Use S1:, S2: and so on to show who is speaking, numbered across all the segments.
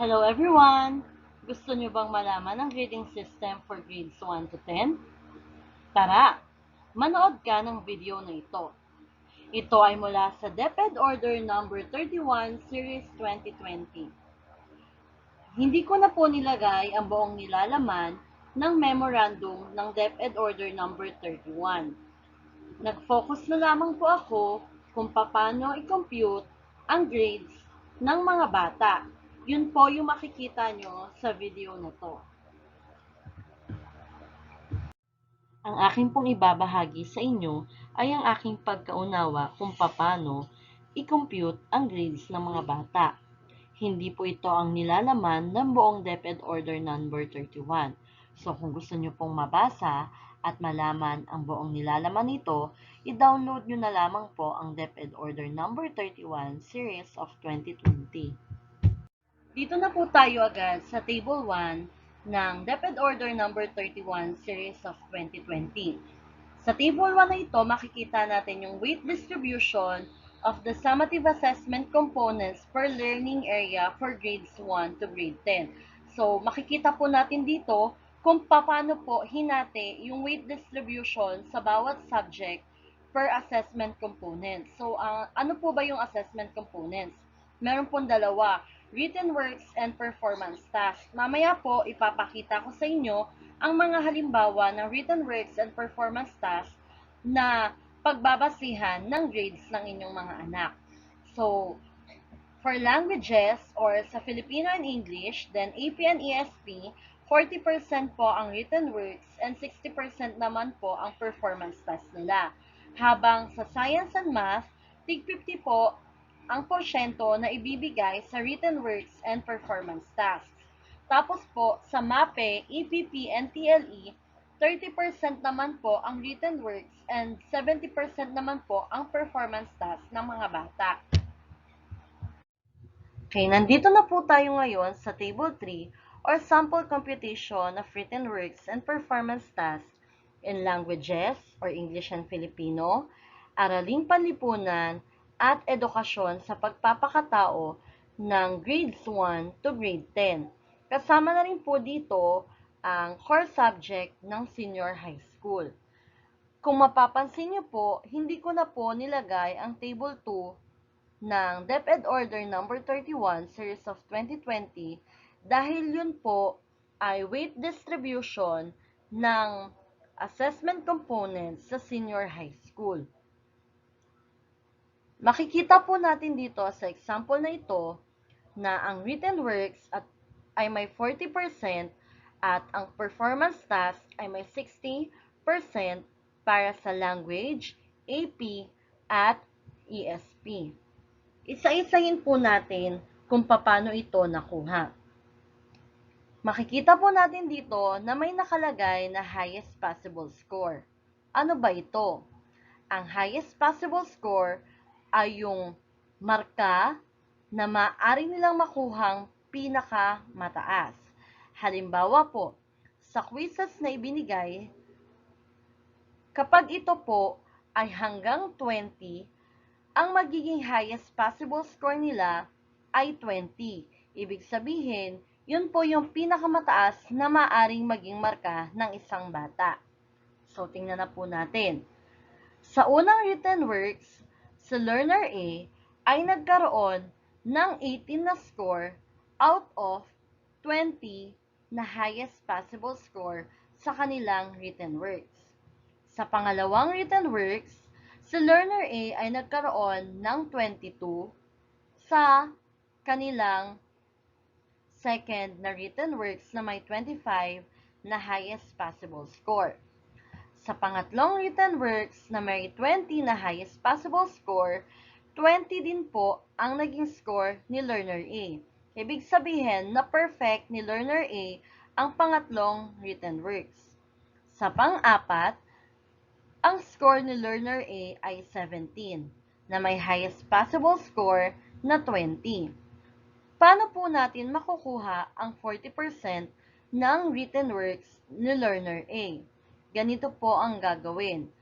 S1: Hello everyone! Gusto niyo bang malaman ang grading system for grades 1 to 10? Tara, manood ka ng video na ito. Ito ay mula sa DepEd Order number 31 Series 2020. Hindi ko na po nilagay ang buong nilalaman ng memorandum ng DepEd Order number 31. Nag-focus na lamang po ako kung paano i-compute ang grades ng mga bata. Yun po yung makikita nyo sa video na to. Ang aking pong ibabahagi sa inyo ay ang aking pagkaunawa kung paano i-compute ang grades ng mga bata. Hindi po ito ang nilalaman ng buong DepEd Order number 31. So kung gusto nyo pong mabasa at malaman ang buong nilalaman nito, i-download nyo na lamang po ang DepEd Order number 31 series of 2020. Dito na po tayo agad sa Table 1 ng DepEd Order number 31 series of 2020. Sa Table 1 na ito, makikita natin yung weight distribution of the summative assessment components per learning area for grades 1 to grade 10. So, makikita po natin dito kung paano po hinati yung weight distribution sa bawat subject per assessment component. So, ang ano po ba yung assessment components? Meron pong dalawa, written works and performance tasks. Mamaya po, ipapakita ko sa inyo ang mga halimbawa ng written works and performance tasks na pagbabasihan ng grades ng inyong mga anak. So, for languages or sa Filipino and English, then AP and ESP, 40% po ang written works and 60% naman po ang performance test nila. Habang sa science and math, tig 50 po ang porsyento na ibibigay sa written works and performance tasks. Tapos po, sa MAPE, EPP, and TLE, 30% naman po ang written works and 70% naman po ang performance tasks ng mga bata. Okay, nandito na po tayo ngayon sa Table 3 or Sample Computation of Written Works and Performance Tasks in Languages or English and Filipino, Araling Panlipunan, at edukasyon sa pagpapakatao ng grades 1 to grade 10. Kasama na rin po dito ang core subject ng senior high school. Kung mapapansin niyo po, hindi ko na po nilagay ang table 2 ng DepEd Order number 31 series of 2020 dahil yun po ay weight distribution ng assessment components sa senior high school. Makikita po natin dito sa example na ito na ang written works at ay may 40% at ang performance task ay may 60% para sa language, AP, at ESP. Isa-isahin po natin kung paano ito nakuha. Makikita po natin dito na may nakalagay na highest possible score. Ano ba ito? Ang highest possible score ay yung marka na maaari nilang makuhang pinakamataas. Halimbawa po, sa quizzes na ibinigay, kapag ito po ay hanggang 20, ang magiging highest possible score nila ay 20. Ibig sabihin, yun po yung pinakamataas na maaring maging marka ng isang bata. So, tingnan na po natin. Sa unang written works, sa learner A ay nagkaroon ng 18 na score out of 20 na highest possible score sa kanilang written works. Sa pangalawang written works, si learner A ay nagkaroon ng 22 sa kanilang second na written works na may 25 na highest possible score. Sa pangatlong written works na may 20 na highest possible score, 20 din po ang naging score ni learner A. Ibig sabihin na perfect ni learner A ang pangatlong written works. Sa pang-apat, ang score ni learner A ay 17 na may highest possible score na 20. Paano po natin makukuha ang 40% ng written works ni learner A? Ganito po ang gagawin.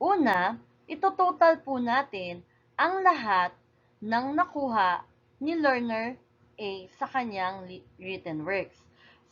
S1: Una, ito total po natin ang lahat ng nakuha ni learner A sa kanyang written works.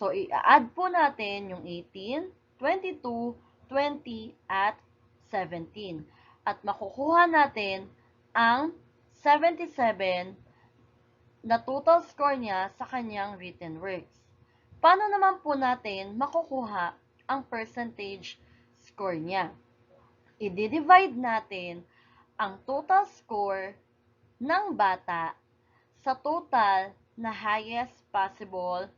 S1: So, i-add po natin yung 18, 22, 20, at 17. At makukuha natin ang 77 na total score niya sa kanyang written works. Paano naman po natin makukuha ang percentage score niya? I-divide natin ang total score ng bata sa total na highest possible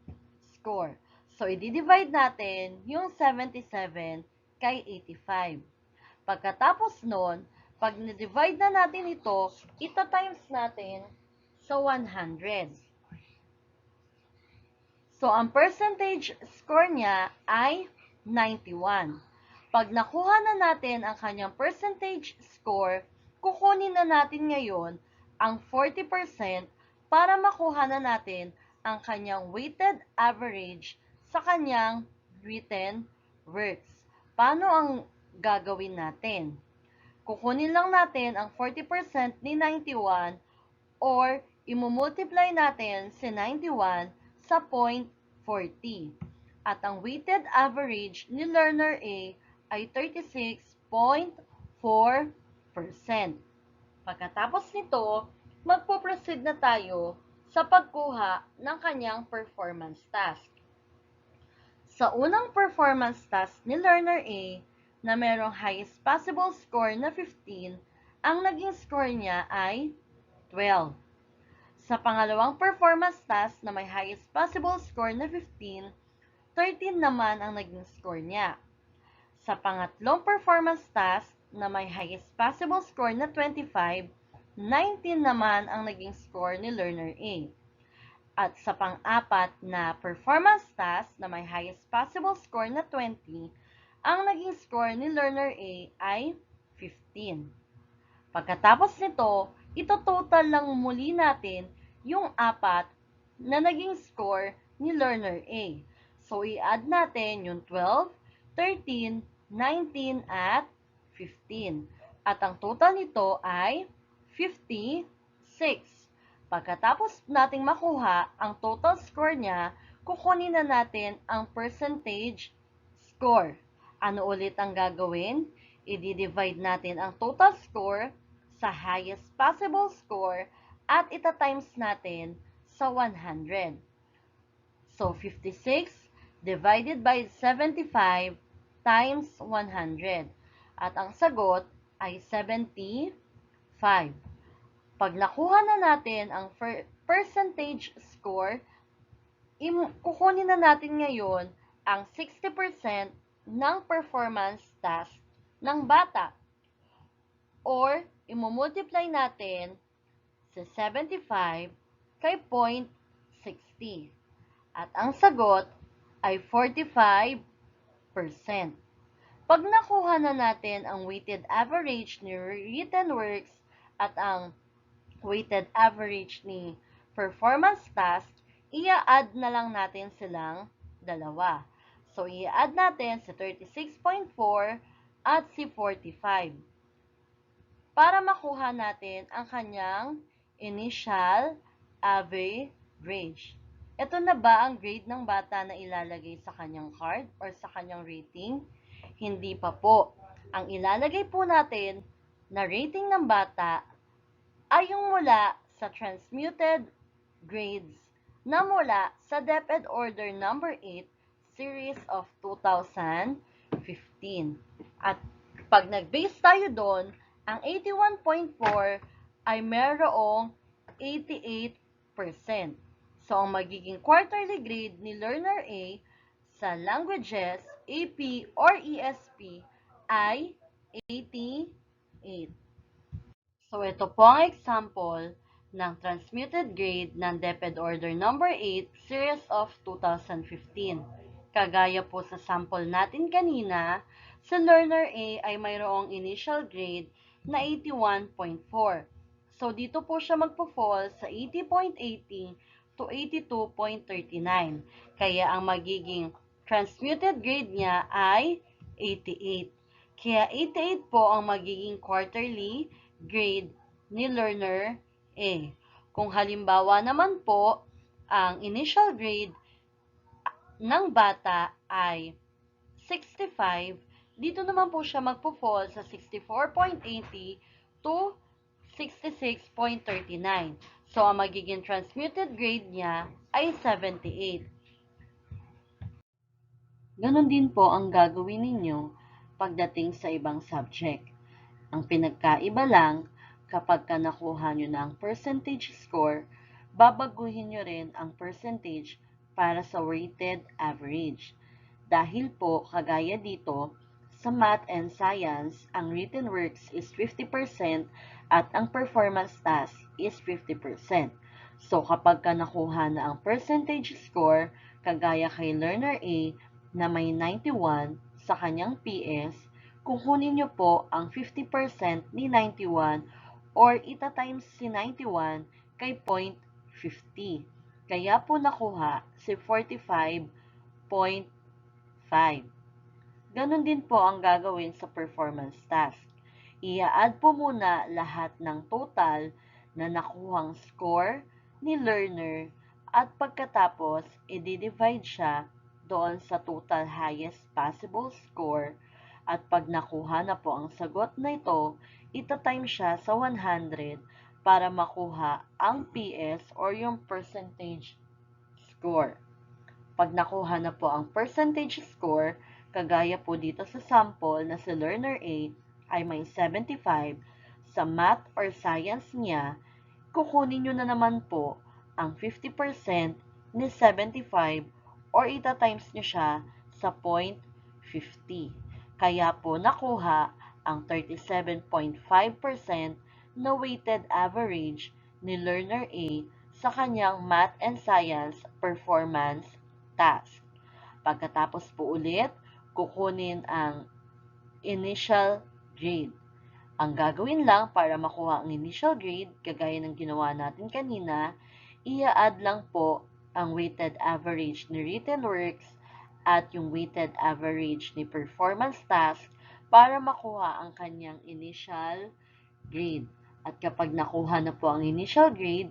S1: score. So, i-divide natin yung 77 kay 85. Pagkatapos nun, pag na-divide na natin ito, ita times natin sa 100. So, ang percentage score niya ay 91. Pag nakuha na natin ang kanyang percentage score, kukunin na natin ngayon ang 40% para makuha na natin ang kanyang weighted average sa kanyang written works. Paano ang gagawin natin? Kukunin lang natin ang 40% ni 91 or imumultiply natin si 91 sa 0.40. At ang weighted average ni learner A ay 36.4%. Pagkatapos nito, magpo-proceed na tayo sa pagkuha ng kanyang performance task. Sa unang performance task ni learner A na merong highest possible score na 15, ang naging score niya ay 12. Sa pangalawang performance task na may highest possible score na 15, 13 naman ang naging score niya. Sa pangatlong performance task na may highest possible score na 25, 19 naman ang naging score ni learner A. At sa pang-apat na performance task na may highest possible score na 20, ang naging score ni learner A ay 15. Pagkatapos nito, ito total lang muli natin yung apat na naging score ni learner A. So, i-add natin yung 12, 13, 19, at 15. At ang total nito ay 56. Pagkatapos nating makuha ang total score niya, kukunin na natin ang percentage score. Ano ulit ang gagawin? I-divide natin ang total score sa highest possible score at ita-times natin sa 100. So, 56 divided by 75 times 100. At ang sagot ay 75. Pag nakuha na natin ang percentage score, kukunin na natin ngayon ang 60% ng performance task ng bata. Or, imumultiply natin sa 75 kay 0.60. At ang sagot ay 45%. Pag nakuha na natin ang weighted average ni written works at ang weighted average ni performance task, ia-add na lang natin silang dalawa. So, i-add natin si 36.4 at si 45 para makuha natin ang kanyang initial average. Ito na ba ang grade ng bata na ilalagay sa kanyang card or sa kanyang rating? Hindi pa po. Ang ilalagay po natin na rating ng bata ay yung mula sa transmuted grades na mula sa DepEd Order number 8 series of 2015. At pag nag-base tayo doon, ang 81.4 ay merong 88%. So, ang magiging quarterly grade ni Learner A sa languages, AP, or ESP ay 88. So, ito po ang example ng transmuted grade ng DepEd Order number 8, Series of 2015. Kagaya po sa sample natin kanina, sa Learner A ay mayroong initial grade na 81.4. So, dito po siya magpo-fall sa 80.80 to 82.39. Kaya, ang magiging transmuted grade niya ay 88. Kaya, 88 po ang magiging quarterly grade ni learner A. Kung halimbawa naman po ang initial grade ng bata ay 65, dito naman po siya magpo-fall sa 64.80 to 66.39. So, ang magiging transmuted grade niya ay 78. Ganon din po ang gagawin ninyo pagdating sa ibang subject. Ang pinagkaiba lang, kapag ka nakuha nyo na ang percentage score, babaguhin nyo rin ang percentage para sa weighted average. Dahil po, kagaya dito, sa math and science, ang written works is 50% at ang performance task is 50%. So, kapag ka nakuha na ang percentage score, kagaya kay learner A na may 91 sa kanyang PS, kukunin nyo po ang 50% ni 91 or ita-times si 91 kay 0.50. Kaya po nakuha si 45.5. Ganon din po ang gagawin sa performance task. Ia-add po muna lahat ng total na nakuhang score ni learner at pagkatapos, i-divide siya doon sa total highest possible score at pag nakuha na po ang sagot na ito, ita-time siya sa 100 para makuha ang PS or yung percentage score. Pag nakuha na po ang percentage score, kagaya po dito sa sample na si learner A ay may 75 sa math or science niya, kukunin nyo na naman po ang 50% ni 75 or ita-times nyo siya sa 0.50. Kaya po nakuha ang 37.5% na weighted average ni learner A sa kanyang math and science performance task. Pagkatapos po ulit, kukunin ang initial grade. Ang gagawin lang para makuha ang initial grade, kagaya ng ginawa natin kanina, ia-add lang po ang weighted average ni written works at yung weighted average ni performance task para makuha ang kanyang initial grade. At kapag nakuha na po ang initial grade,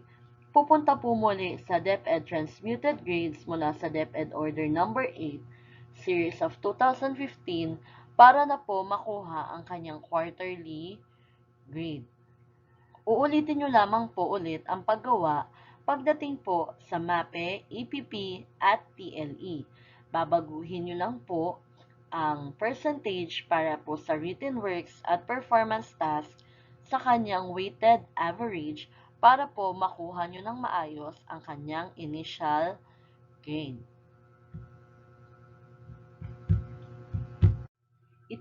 S1: pupunta po muli sa DepEd Transmuted Grades mula sa DepEd Order Number 8, Series of 2015, para na po makuha ang kanyang quarterly grade. Uulitin nyo lamang po ulit ang paggawa pagdating po sa MAPE, EPP, at TLE. Babaguhin nyo lang po ang percentage para po sa written works at performance task sa kanyang weighted average para po makuha nyo ng maayos ang kanyang initial gain.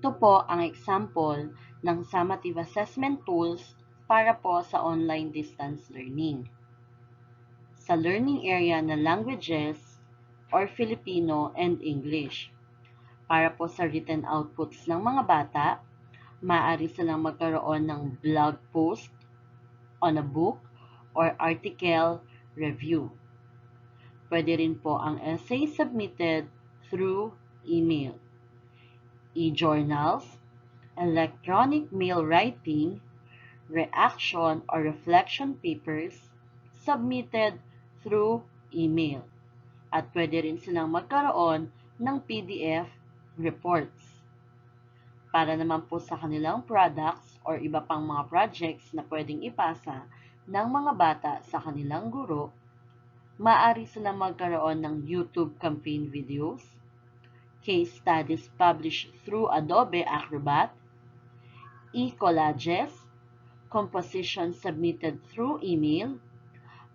S1: Ito po ang example ng summative assessment tools para po sa online distance learning. Sa learning area na languages or Filipino and English. Para po sa written outputs ng mga bata, maaari silang magkaroon ng blog post on a book or article review. Pwede rin po ang essay submitted through email e-journals, electronic mail writing, reaction or reflection papers submitted through email. At pwede rin silang magkaroon ng PDF reports. Para naman po sa kanilang products or iba pang mga projects na pwedeng ipasa ng mga bata sa kanilang guro, maaari silang magkaroon ng YouTube campaign videos, case studies published through Adobe Acrobat, e-collages, compositions submitted through email,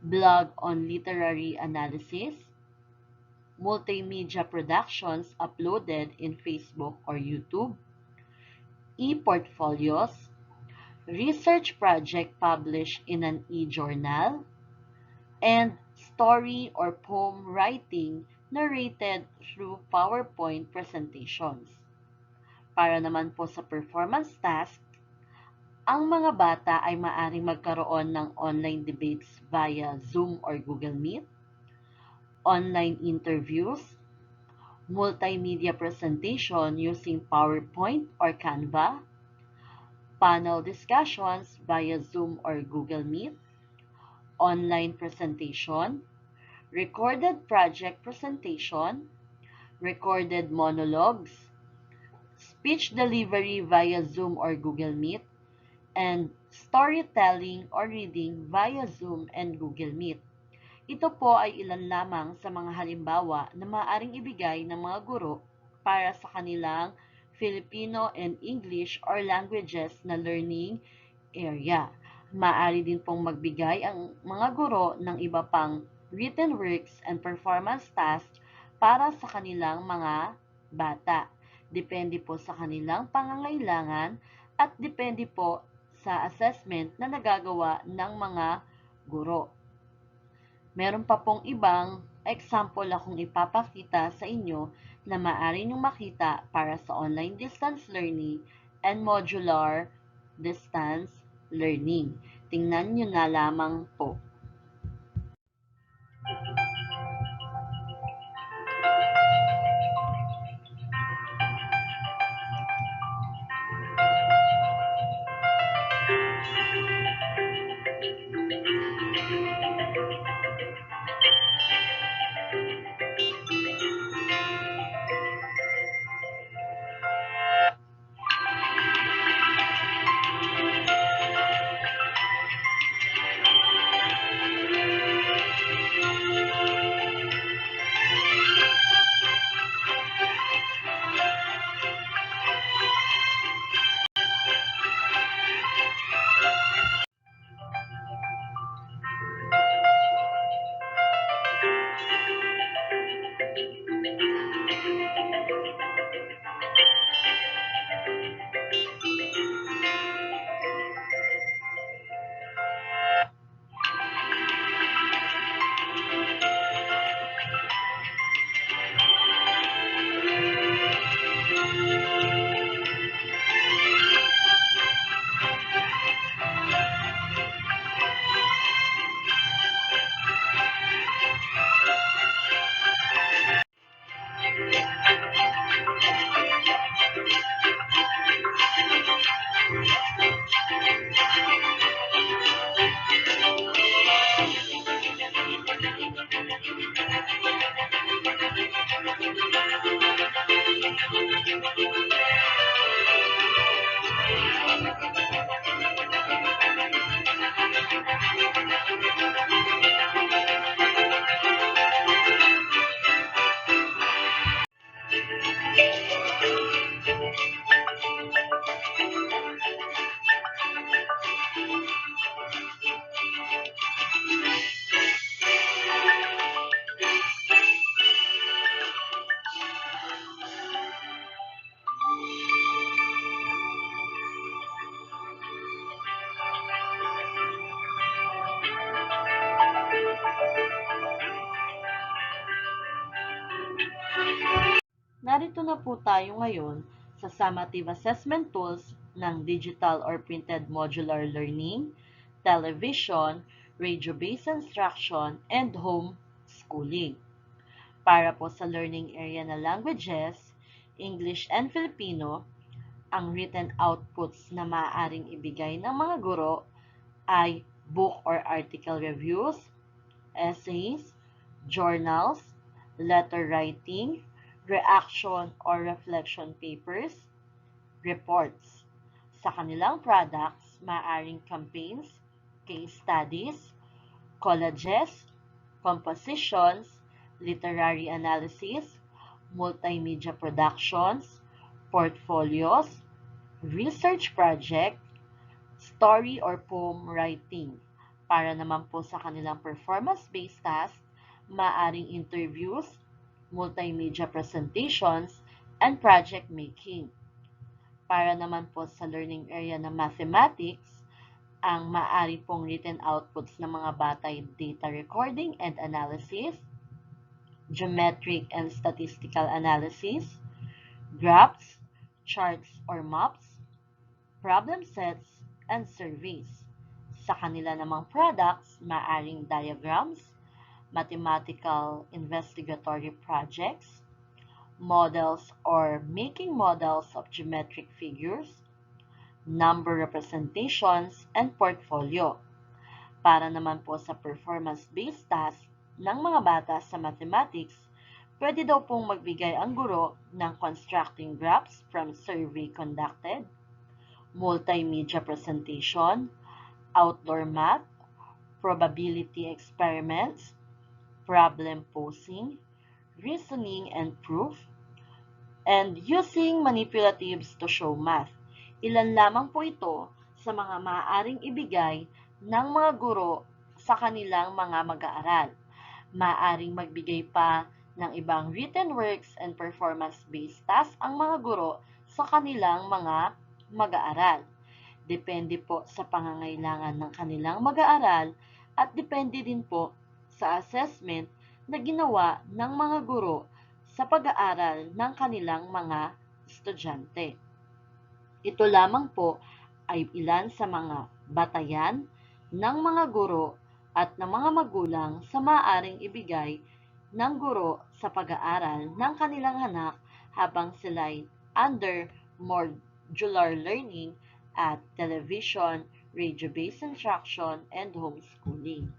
S1: blog on literary analysis, multimedia productions uploaded in Facebook or YouTube, e-portfolios, research project published in an e-journal, and story or poem writing narrated through PowerPoint presentations. Para naman po sa performance task, ang mga bata ay maaring magkaroon ng online debates via Zoom or Google Meet, online interviews, multimedia presentation using PowerPoint or Canva, panel discussions via Zoom or Google Meet, online presentation, recorded project presentation, recorded monologues, speech delivery via Zoom or Google Meet, and storytelling or reading via Zoom and Google Meet. Ito po ay ilan lamang sa mga halimbawa na maaaring ibigay ng mga guro para sa kanilang Filipino and English or languages na learning area. Maaari din pong magbigay ang mga guro ng iba pang written works and performance tasks para sa kanilang mga bata. Depende po sa kanilang pangangailangan at depende po sa assessment na nagagawa ng mga guro. Meron pa pong ibang example akong ipapakita sa inyo na maaari niyong makita para sa online distance learning and modular distance learning. Tingnan nyo na lamang po. Thank you. Narito na po tayo ngayon sa summative assessment tools ng digital or printed modular learning, television, radio-based instruction, and home schooling. Para po sa learning area na languages, English and Filipino, ang written outputs na maaaring ibigay ng mga guro ay book or article reviews, essays, journals, letter writing, reaction or reflection papers, reports. Sa kanilang products, maaring campaigns, case studies, collages, compositions, literary analysis, multimedia productions, portfolios, research project, story or poem writing. Para naman po sa kanilang performance-based task, maaring interviews, multimedia presentations, and project making. Para naman po sa learning area ng mathematics, ang maaari pong written outputs ng mga bata ay data recording and analysis, geometric and statistical analysis, graphs, charts or maps, problem sets, and surveys. Sa kanila namang products, maaring diagrams, mathematical investigatory projects, models or making models of geometric figures, number representations, and portfolio. Para naman po sa performance-based task, ng mga bata sa mathematics, pwede daw pong magbigay ang guro ng constructing graphs from survey conducted, multimedia presentation, outdoor math, probability experiments, problem posing, reasoning and proof, and using manipulatives to show math. Ilan lamang po ito sa mga maaaring ibigay ng mga guro sa kanilang mga mag-aaral. Maaaring magbigay pa ng ibang written works and performance-based tasks ang mga guro sa kanilang mga mag-aaral. Depende po sa pangangailangan ng kanilang mag-aaral at depende din po sa assessment na ginawa ng mga guro sa pag-aaral ng kanilang mga estudyante. Ito lamang po ay ilan sa mga batayan ng mga guro at ng mga magulang sa maaaring ibigay ng guro sa pag-aaral ng kanilang anak habang sila'y under modular learning at television, radio-based instruction, and homeschooling.